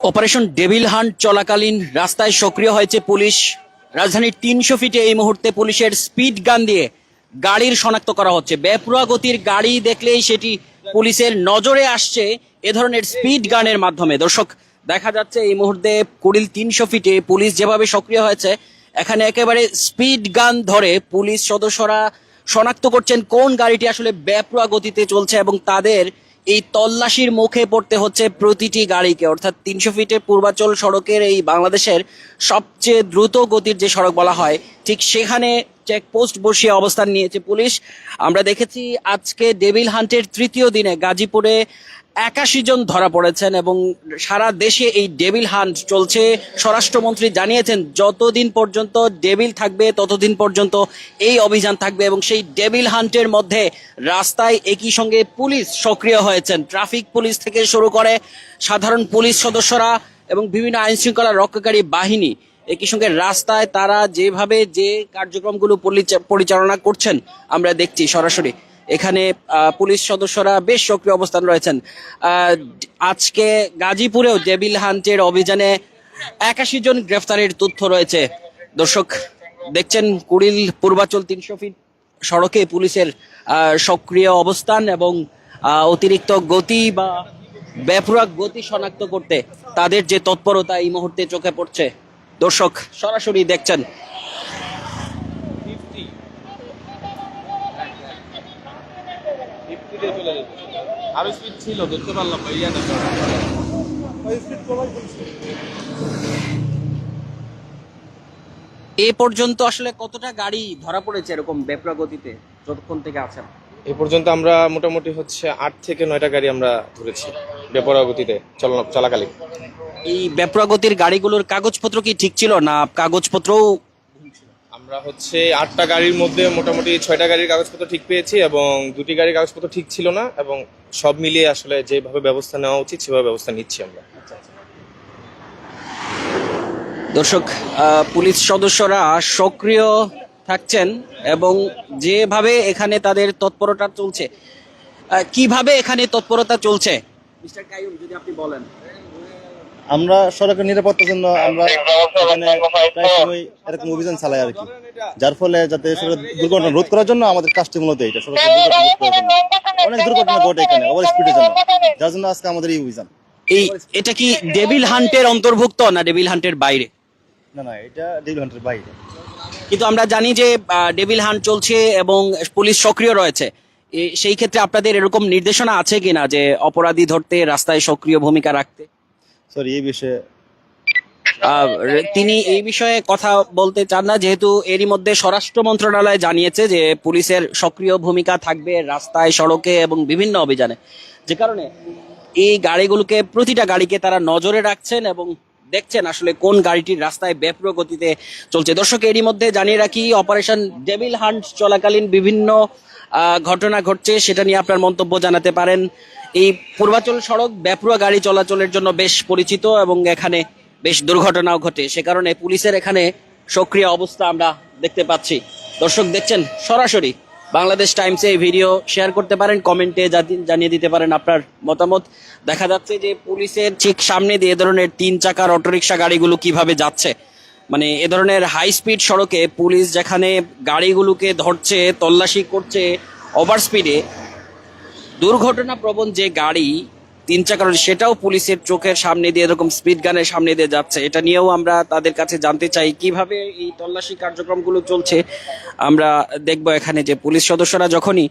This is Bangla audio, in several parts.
অপারেশন ডেভিল হান্ট চলাকালীন রাস্তায় সক্রিয় হয়েছে পুলিশ। রাজধানীর তিনশো ফিটে এই মুহূর্তে পুলিশের স্পিড গান দিয়ে গাড়ির শনাক্ত করা হচ্ছে। বেপরোয়া গতির গাড়ি দেখলেই সেটি পুলিশের নজরে আসছে এ ধরনের স্পিড গানের মাধ্যমে। দর্শক, দেখা যাচ্ছে এই মুহূর্তে কুড়িল তিনশো ফিটে পুলিশ যেভাবে সক্রিয় হয়েছে, এখানে একেবারে স্পিড গান ধরে পুলিশ সদস্যরা শনাক্ত করছেন কোন গাড়িটি আসলে বেপরোয়া গতিতে চলছে এবং তাদের এই তল্লাশির মুখে পড়তে হচ্ছে প্রতিটি গাড়িকে। অর্থাৎ তিনশো ফিটের পূর্বাচল সড়কের এই বাংলাদেশের সবচেয়ে দ্রুত গতির যে সড়ক বলা হয়, ঠিক সেখানে চেকপোস্ট বসিয়ে অবস্থান নিয়েছে পুলিশ। আমরা দেখেছি আজকে ডেভিল হান্টের তৃতীয় দিনে গাজীপুরে একাশি জন ধরা পড়েছেন এবং সারা দেশে এই ডেভিল হান্ট চলছে। স্বরাষ্ট্রমন্ত্রী জানিয়েছেন, যতদিন পর্যন্ত ডেভিল থাকবে, ততদিন পর্যন্ত এই অভিযান থাকবে এবং সেই ডেভিল হান্টের মধ্যে রাস্তায় একই সঙ্গে পুলিশ সক্রিয় হয়েছেন। ট্রাফিক পুলিশ থেকে শুরু করে সাধারণ পুলিশ সদস্যরা এবং বিভিন্ন আইন শৃঙ্খলা রক্ষাকারী বাহিনী একই সঙ্গে রাস্তায় তারা যেভাবে যে কার্যক্রমগুলো পরিচা- পরিচালনা করছেন, আমরা দেখছি সরাসরি। এখানে পুলিশ সদস্যরা বেশ সক্রিয় অবস্থান রয়েছেন। আজকে গাজীপুরেও ডেভিল হান্টের অভিযানে একাশি জন গ্রেফতারের তথ্য রয়েছে। দর্শক, দেখছেন কুড়িল পূর্বাচল তিনশো ফিট সড়কে পুলিশের সক্রিয় অবস্থান এবং অতিরিক্ত গতি বা ব্যাপরাক গতি শনাক্ত করতে তাদের যে তৎপরতা এই মুহূর্তে চোখে পড়ছে। দর্শক, সরাসরি দেখছেন আরও স্পিড ছিল ধরতে পারলাম না ইয়াতে এ পর্যন্ত আসলে কতটা গাড়ি ধরা পড়েছে এরকম ব্যাপরা গতিতে যতক্ষণ থেকে আছেন? এ পর্যন্ত আমরা মোটামুটি হচ্ছে আট থেকে নয়টা গাড়ি আমরা ধরেছি বেপরোয়া গতিতে চলনা চলাকালীন। এই ব্যাপরা গতির গাড়িগুলোর কাগজপত্র কি ঠিক ছিল না কাগজপত্রও আমরা হচ্ছে আটটা গাড়ির মধ্যে মোটামুটি ছয়টা গাড়ির কাগজপত্র ঠিক পেয়েছি এবং দুটি গাড়ির কাগজপত্র ঠিক ছিল না এবং সব মিলিয়ে আসলে যেভাবে ব্যবস্থা নেওয়া উচিত সেভাবে ব্যবস্থা নিচ্ছি আমরা। দর্শক পুলিশ সদস্যরা সক্রিয় থাকছেন এবং যেভাবে এখানে তাদের তৎপরতা চলছে কীভাবে এখানে তৎপরতা চলছে? মিস্টার কাইয়ুম যদি আপনি বলেন। আমরা সড়কের নিরাপত্তার জন্য আমরা এখানে প্রায় সময় এরকম অভিযান চালাই আর কি। যার ফলে যাতে দুর্ঘটনা রোধ করার জন্য আমাদের কাজটি মূলত এটা সড়কের দুর্ঘটনা রোধ করার জন্য। অনেক দুর্ঘটনা ঘটে এখানে ওভার স্পিডের জন্য। যার জন্য আজকে আমাদের এই অভিযান। এই এটা কি ডেভিল হান্টের অন্তর্ভুক্ত না ডেভিল হান্টের বাইরে? না না এটা ডেভিল হান্টের বাইরে। কিন্তু আমরা জানি যে আহ, ডেভিল হান্ট চলছে এবং পুলিশ সক্রিয় রয়েছে। সেই ক্ষেত্রে আপনাদের এরকম নির্দেশনা আছে কিনা যে অপরাধী ধরতে রাস্তায় সক্রিয় ভূমিকা রাখতে? সরি এই বিষয়ে। তিনি এই বিষয়ে কথা বলতে চান না, যেহেতু এরই মধ্যে স্বরাষ্ট্র মন্ত্রণালয় জানিয়েছে যে পুলিশের সক্রিয় ভূমিকা থাকবে রাস্তায়, সড়কে এবং বিভিন্ন অভিযানে। যে কারণে এই গাড়িগুলোকে, প্রতিটা গাড়িকে তারা নজরে রাখছেন এবং দেখছেন আসলে কোন গাড়িটির রাস্তায় ব্যাপ্র গতিতে চলছে। দর্শক, এরই মধ্যে জানিয়ে রাখি, অপারেশন ডেভিল হান্ট চলাকালীন বিভিন্ন ঘটনা ঘটছে, সেটা নিয়ে আপনার মন্তব্য জানাতে পারেন। এই পূর্বাচল সড়ক ব্যাপরুয়া গাড়ি চলাচলের জন্য বেশ পরিচিত এবং এখানে বেশ দুর্ঘটনাও ঘটে। সে কারণে পুলিশের এখানে সক্রিয় অবস্থা আমরা দেখতে পাচ্ছি। দর্শক, দেখছেন সরাসরি বাংলাদেশ টাইমসে এই ভিডিও শেয়ার করতে পারেন, কমেন্টে জানিয়ে দিতে পারেন আপনার মতামত। দেখা যাচ্ছে যে পুলিশের ঠিক সামনে দিয়ে ধরনের তিন চাকার অটোরিকশা গাড়িগুলো কীভাবে যাচ্ছে। মানে এ ধরনের হাই স্পিড সড়কে পুলিশ যেখানে গাড়িগুলোকে ধরছে, তল্লাশি করছে ওভার স্পিডে দুর্ঘটনা প্রবণ যে গাড়ি তিন চাকার সেটাও পুলিশের চোখের সামনে দিয়ে, এরকম স্পিড গানের সামনে দিয়ে যাচ্ছে। এটা নিয়েও আমরা তাদের কাছে জানতে চাই, কীভাবে এই তল্লাশি কার্যক্রমগুলো চলছে? আমরা দেখব এখানে যে পুলিশ সদস্যরা যখনই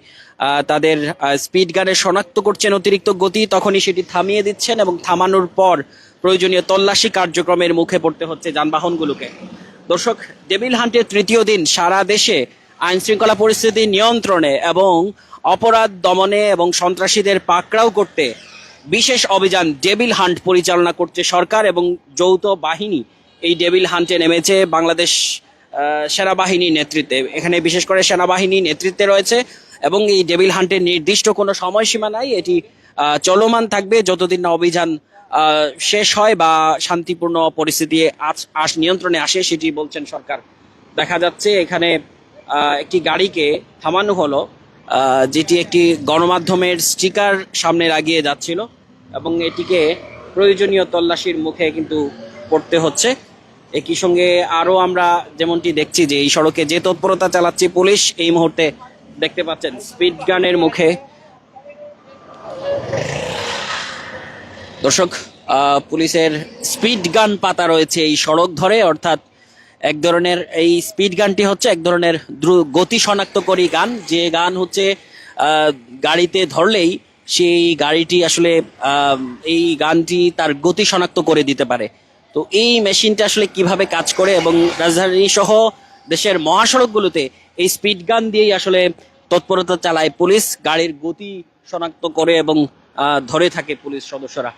তাদের স্পিড গানে শনাক্ত করছেন অতিরিক্ত গতি, তখনই সেটি থামিয়ে দিচ্ছেন এবং থামানোর পর প্রয়োজনীয় তল্লাশি কার্যক্রমের মুখে পড়তে হচ্ছে যানবাহনগুলোকে। দর্শক ডেভিল হান্টের তৃতীয় দিন সারা দেশে আইন শৃঙ্খলা পরিস্থিতি নিয়ন্ত্রণে এবং অপরাধ দমনে এবং সন্ত্রাসীদের পাকড়াও করতে বিশেষ অভিযান ডেভিল হান্ট পরিচালনা করছে সরকার এবং যৌথ বাহিনী এই ডেভিল হান্টে নেমেছে বাংলাদেশ আহ, সেনাবাহিনী নেতৃত্বে। এখানে বিশেষ করে সেনাবাহিনী নেতৃত্বে রয়েছে এবং এই ডেভিল হান্টের নির্দিষ্ট কোনো সময়সীমা নাই। এটি চলমান থাকবে। যতদিন না অভিযান শেষ হয় বা শান্তিপূর্ণ পরিস্থিতি আস- নিয়ন্ত্রণে আসে, সেটি বলছেন সরকার। দেখা যাচ্ছে এখানে একটি গাড়িকে থামানো হলো যেটি একটি গণমাধ্যমের স্টিকার সামনে লাগিয়ে যাচ্ছিল এবং এটিকে প্রয়োজনীয় তল্লাশির মুখে কিন্তু পড়তে হচ্ছে। একই সঙ্গে আরও আমরা যেমনটি দেখছি যে এই সড়কে যে তৎপরতা চালাচ্ছে পুলিশ, এই মুহূর্তে দেখতে পাচ্ছেন, স্পিড গানের মুখে দর্শক পুলিশের স্পিড গান পাতা রয়েছে এই সড়ক ধরে, অর্থাৎ এক ধরনের এই স্পিড গানটি হচ্ছে এক ধরনের গতি শনাক্তকারী গান। যে গান হচ্ছে গাড়িতে ধরলেই সেই গাড়িটি আসলে এই গানটি তার গতি শনাক্ত করে দিতে পারে। তো এই মেশিনটা আসলে কীভাবে কাজ করে এবং রাজধানী সহ দেশের মহাসড়কগুলোতে এই স্পিড গান দিয়েই আসলে তৎপরতা চালায় পুলিশ, গাড়ির গতি শনাক্ত করে এবং ধরে থাকে পুলিশ সদস্যরা।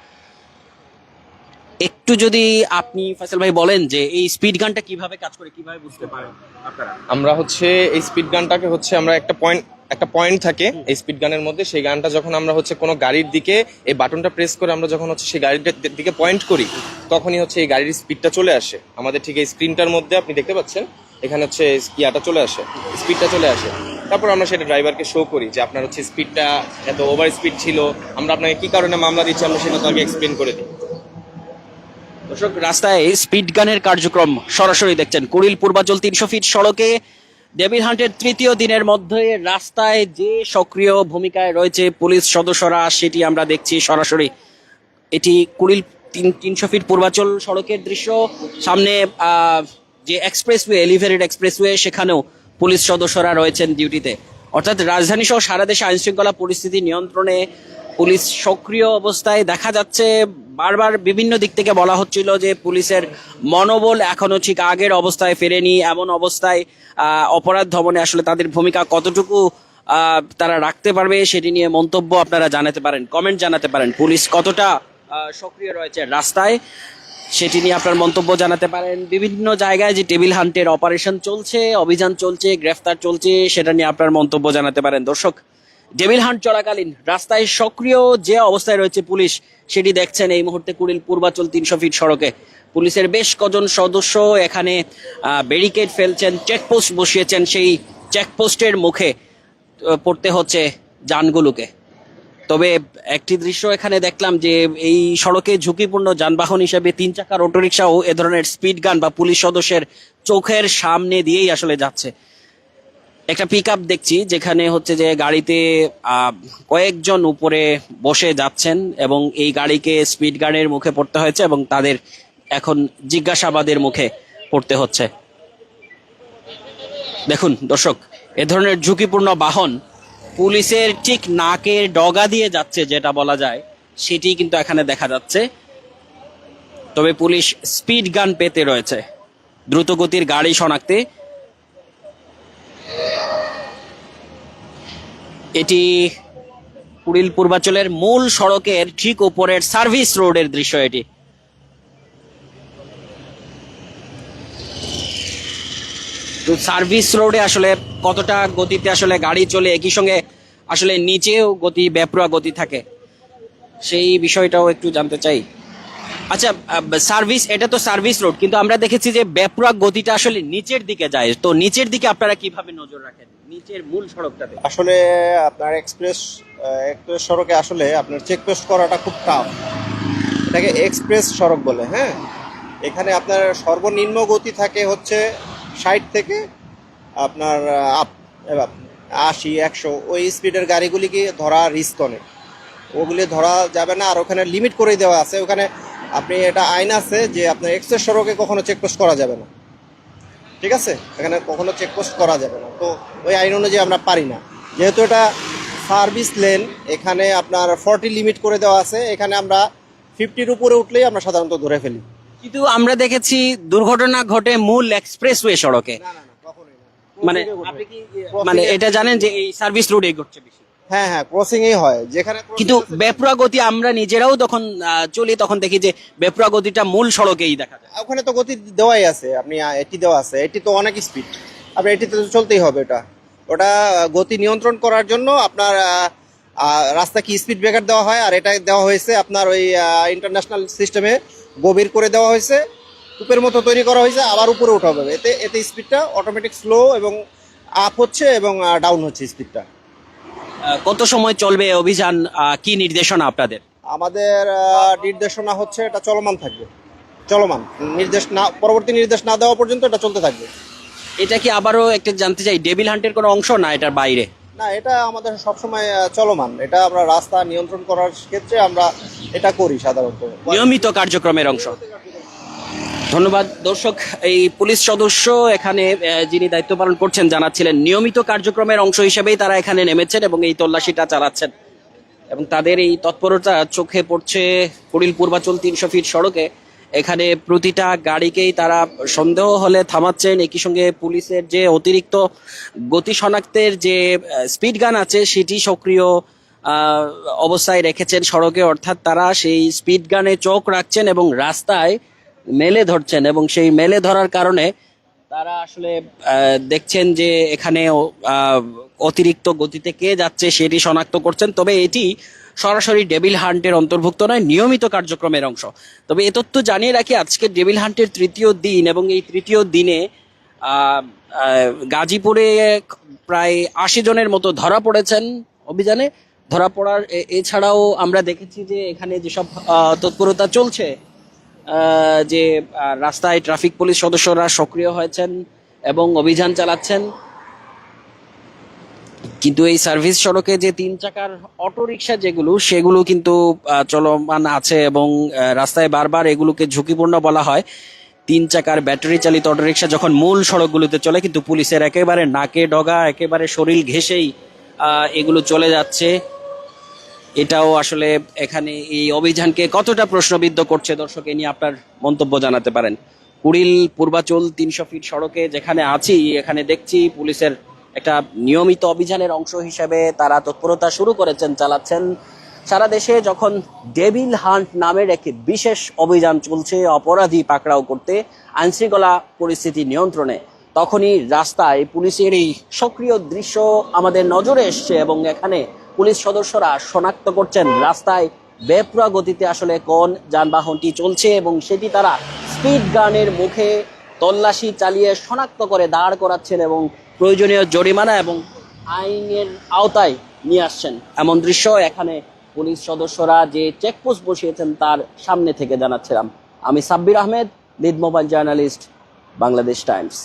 একটু যদি আপনি ফয়সাল ভাই বলেন যে এই স্পিড গানটা কীভাবে কাজ করে কীভাবে বুঝতে পারেন আপনারা? আমরা হচ্ছে এই স্পিড গানটাকে হচ্ছে আমরা একটা পয়েন্ট একটা পয়েন্ট থাকে এই স্পিড গানের মধ্যে। সেই গানটা যখন আমরা হচ্ছে কোনো গাড়ির দিকে এই বাটনটা প্রেস করে আমরা যখন হচ্ছে সেই গাড়ির দিকে পয়েন্ট করি তখনই হচ্ছে এই গাড়ির স্পিডটা চলে আসে। আমাদের ঠিক এই স্ক্রিনটার মধ্যে আপনি দেখতে পাচ্ছেন এখানে হচ্ছে ইয়াটা চলে আসে স্পিডটা চলে আসে। তারপর আমরা সেটা ড্রাইভারকে শো করি যে আপনার হচ্ছে স্পিডটা এত ওভার স্পিড ছিল, আমরা আপনাকে কি কারণে মামলা দিচ্ছি আমরা সেটা তাকে এক্সপ্লেন করে দিই। দর্শক, রাস্তায় স্পিড গানের কার্যক্রম সরাসরি দেখছেন। কুড়িল পূর্বাচল তিনশো ফিট সড়কে ডেভিল হান্টের তৃতীয় দিনের মধ্যে রাস্তায় যে সক্রিয় ভূমিকায় রয়েছে পুলিশ সদস্যরা, সেটি আমরা দেখছি সরাসরি। এটি কুড়িল তিন, তিনশো ফিট পূর্বাচল সড়কের দৃশ্য। সামনে যে এক্সপ্রেসওয়ে এলিভেটেড এক্সপ্রেসওয়ে সেখানেও পুলিশ সদস্যরা রয়েছেন ডিউটিতে। অর্থাৎ রাজধানী সহ সারা দেশে আইন শৃঙ্খলা পরিস্থিতি নিয়ন্ত্রণে পুলিশ সক্রিয় অবস্থায় দেখা যাচ্ছে। বারবার বিভিন্ন দিক থেকে বলা হচ্ছিল যে পুলিশের মনোবল এখনও ঠিক আগের অবস্থায় ফেরেনি। এমন অবস্থায় অপরাধ দমনে আসলে তাদের ভূমিকা কতটুকু তারা রাখতে পারবে সেটি নিয়ে মন্তব্য আপনারা জানাতে পারেন, কমেন্ট জানাতে পারেন। পুলিশ কতটা সক্রিয় রয়েছে রাস্তায়। সেটি নিয়ে আপনার মন্তব্য জানাতে পারেন। বিভিন্ন জায়গায় যে টেবিল হান্টের অপারেশন চলছে, অভিযান চলছে, গ্রেফতার চলছে, সেটা নিয়ে আপনার মন্তব্য জানাতে পারেন। দর্শক, টেবিল হান্ট চলাকালীন রাস্তায় সক্রিয় যে অবস্থায় রয়েছে পুলিশ, সেটি দেখছেন এই মুহূর্তে কুড়িল পূর্বাচল তিনশো ফিট সড়কে। পুলিশের বেশ কজন সদস্য এখানে ব্যারিকেড ফেলছেন চেকপোস্ট বসিয়েছেন, সেই চেকপোস্টের মুখে পড়তে হচ্ছে যানগুলোকে। তবে একটি দৃশ্য এখানে দেখলাম যে এই সড়কে ঝুঁকিপূর্ণ যানবাহন হিসেবে তিন চাকার অটোরিকশাও এ ধরনের স্পিড গান বা পুলিশ সদস্যের চোখের সামনে দিয়েই আসলে যাচ্ছে। একটা পিক আপ দেখছি যেখানে হচ্ছে যে গাড়িতে কয়েকজন উপরে বসে যাচ্ছেন এবং এই গাড়িকে স্পিড গানের মুখে পড়তে হয়েছে এবং তাদের এখন জিজ্ঞাসাবাদের মুখে পড়তে হচ্ছে। দেখুন দর্শক, এ ধরনের ঝুঁকিপূর্ণ বাহন পুলিশের ঠিক নাকের ডগা দিয়ে যাচ্ছে যেটা বলা যায়, সেটি কিন্তু এখানে দেখা যাচ্ছে। তবে পুলিশ স্পিড গান পেতে রয়েছে। দ্রুতগতির গাড়ি শনাক্তে। এটি কুড়িল পূর্বাচলের মূল সড়কের ঠিক উপরের সার্ভিস রোডের দৃশ্য এটি। সার্ভিস রোডে আসলে কতটা গতিতে আসলে গাড়ি চলে একই সঙ্গে আসলে নিচেও গতি বেপরোয়া গতি থাকে। সেই বিষয়টাও একটু জানতে চাই। আচ্ছা সার্ভিস এটা তো সার্ভিস রোড কিন্তু আমরা দেখেছি যে বেপরোয়া গতিটা আসলে নিচের দিকে যায়। তো নিচের দিকে আপনারা কীভাবে নজর রাখেন? নিচের মূল সড়কটাতে। আসলে আপনার এক্সপ্রেস এক্সপ্রেস সড়কে আসলে আপনার চেকপোস্ট করাটা খুব টাফ এটাকে এক্সপ্রেস সড়ক বলে হ্যাঁ? এখানে আপনার সর্বনিম্ন গতি থাকে হচ্ছে ষাট থেকে আপনার আপ আশি একশো ওই স্পিডের গাড়িগুলিকে ধরা রিস্ক অনেক ওগুলি ধরা যাবে না আর ওখানে লিমিট করে দেওয়া আছে। ওখানে আপনি এটা আইন আছে যে আপনার এক্সপ্রেস সড়কে কখনো চেকপোস্ট করা যাবে না। ঠিক আছে? এখানে কখনো চেকপোস্ট করা যাবে না। তো ওই আইন অনুযায়ী আমরা পারি না। যেহেতু এটা সার্ভিস লেন এখানে আপনার ফর্টি লিমিট করে দেওয়া আছে। এখানে আমরা ফিফটির উপরে উঠলেই আমরা সাধারণত ধরে ফেলি। কিন্তু আমরা দেখেছি দুর্ঘটনা ঘটে মূল এক্সপ্রেসওয়ে সড়কে। মানে আপনি কি মানে এটা জানেন যে এই সার্ভিস রোডে ঘটছে বেশি। হ্যাঁ হ্যাঁ ক্রসিং এই হয়। যেখানে কিন্তু বেপরা গতি আমরা নিজেরাও তখন চলি তখন দেখি যে বেপরা গতিটা মূল সড়কেই দেখা যায়। ওখানে তো গতি দেওয়াই আছে। আপনি এটি দেওয়া আছে। এটি তো অনেক স্পিড আপনি এটিতে তো চলতেই হবে এটা ওটা গতি নিয়ন্ত্রণ করার জন্য আপনার রাস্তা কি স্পিড ব্রেকার দেওয়া হয়? আর এটা দেওয়া হয়েছে আপনার ওই ইন্টারন্যাশনাল সিস্টেমে গভীর করে দেওয়া হয়েছে। কূপের মতো তৈরি করা হয়েছে আবার উপরে উঠা হবে। এতে এতে স্পিডটা অটোমেটিক স্লো এবং আপ হচ্ছে এবং ডাউন হচ্ছে স্পিডটা কত সময় চলবে এই অভিযান? কি নির্দেশনা আপনাদের? আমাদের নির্দেশনা হচ্ছে এটা চলমান থাকবে। চলমান। নির্দেশ না পরবর্তী নির্দেশ না দেওয়া পর্যন্ত এটা চলতে থাকবে। এটা কি আবারও একটা জানতে চাই ডেভিল হান্টের কোনো অংশ না এটার বাইরে? না এটা আমাদের সবসময় চলমান। এটা আমরা রাস্তা নিয়ন্ত্রণ করার ক্ষেত্রে আমরা এটা করি সাধারণত। নিয়মিত কার্যক্রমের অংশ। ধন্যবাদ। দর্শক, এই পুলিশ সদস্য এখানে যিনি দায়িত্ব পালন করছেন, জানাচ্ছিলেন, নিয়মিত কার্যক্রমের অংশ হিসেবেই তারা এখানে নেমেছেন এবং এই তল্লাশিটা চালাচ্ছেন। এবং তাদের এই তৎপরতা চোখে পড়ছে কুড়িল পূর্বাচল তিনশো ফিট সড়কে। এখানে প্রতিটা গাড়িকেই তারা সন্দেহ হলে থামাচ্ছেন। একই সঙ্গে পুলিশের যে অতিরিক্ত গতি শনাক্তের যে স্পিড গান আছে, সেটি সক্রিয় অবস্থায় রেখেছেন সড়কে। অর্থাৎ তারা সেই স্পিড গানে চোখ রাখছেন এবং রাস্তায় মেলে ধরছেন এবং সেই মেলে ধরার কারণে তারা আসলে দেখছেন যে এখানে অতিরিক্ত গতিতে কে যাচ্ছে সেটি শনাক্ত করছেন। তবে এটি সরাসরি ডেভিল হান্টের অন্তর্ভুক্ত নয়, নিয়মিত কার্যক্রমের অংশ। তবে এ তথ্য জানিয়ে রাখি, আজকে ডেভিল হান্টের তৃতীয় দিন এবং এই তৃতীয় দিনে গাজীপুরে প্রায় আশি জনের মতো ধরা পড়েছেন অভিযানে। ধরা পড়ার এছাড়াও আমরা দেখেছি যে এখানে যেসব তৎপরতা চলছে যে রাস্তায় ট্রাফিক পুলিশ সদস্যরা সক্রিয় হয়েছেন এবং অভিযান চালাচ্ছেন। কিন্তু এই সার্ভিস সড়কে যে তিন চাকার অটো রিক্সা যেগুলো, সেগুলো কিন্তু চলমান আছে এবং রাস্তায় বারবার এগুলোকে ঝুঁকিপূর্ণ বলা হয়। তিন চাকার ব্যাটারি চালিত অটো রিক্সা যখন মূল সড়কগুলোতে চলে, কিন্তু পুলিশের একেবারে নাকে ডগা, একেবারে শরীর ঘেঁষেই এগুলো চলে যাচ্ছে। এটাও আসলে এখানে এই অভিযানকে কতটা প্রশ্নবিদ্ধ করছে দর্শক, এ নিয়ে আপনার মন্তব্য জানাতে পারেন। কুড়িল, পূর্বাচল তিনশো ফিট সড়কে যেখানে আছি, এখানে দেখছি পুলিশের একটা নিয়মিত অভিযানের অংশ হিসেবে তারা তৎপরতা শুরু করেছেন, চালাচ্ছেন। সারা দেশে যখন ডেভিল হান্ট নামের একটি বিশেষ অভিযান চলছে, অপরাধী পাকড়াও করতে, আইনশৃঙ্খলা পরিস্থিতি নিয়ন্ত্রণে, তখনই রাস্তায় পুলিশের এই সক্রিয় দৃশ্য আমাদের নজরে এসছে এবং এখানে পুলিশ সদস্যরা শনাক্ত করছেন, রাস্তায় বেপরা গতিতে আসলে কোন যানবাহনটি চলছে এবং সেটি তারা স্পিড গানের মুখে তল্লাশি চালিয়ে শনাক্ত করে দাঁড় করাচ্ছেন এবং প্রয়োজনীয় জরিমানা এবং আইনের আওতায় নিয়ে আসছেন। এমন দৃশ্য এখানে পুলিশ সদস্যরা যে চেকপোস্ট বসিয়েছেন তার সামনে থেকে জানাচ্ছিলাম। আমি Sabbir Ahmed, lead mobile journalist, Bangladesh Times.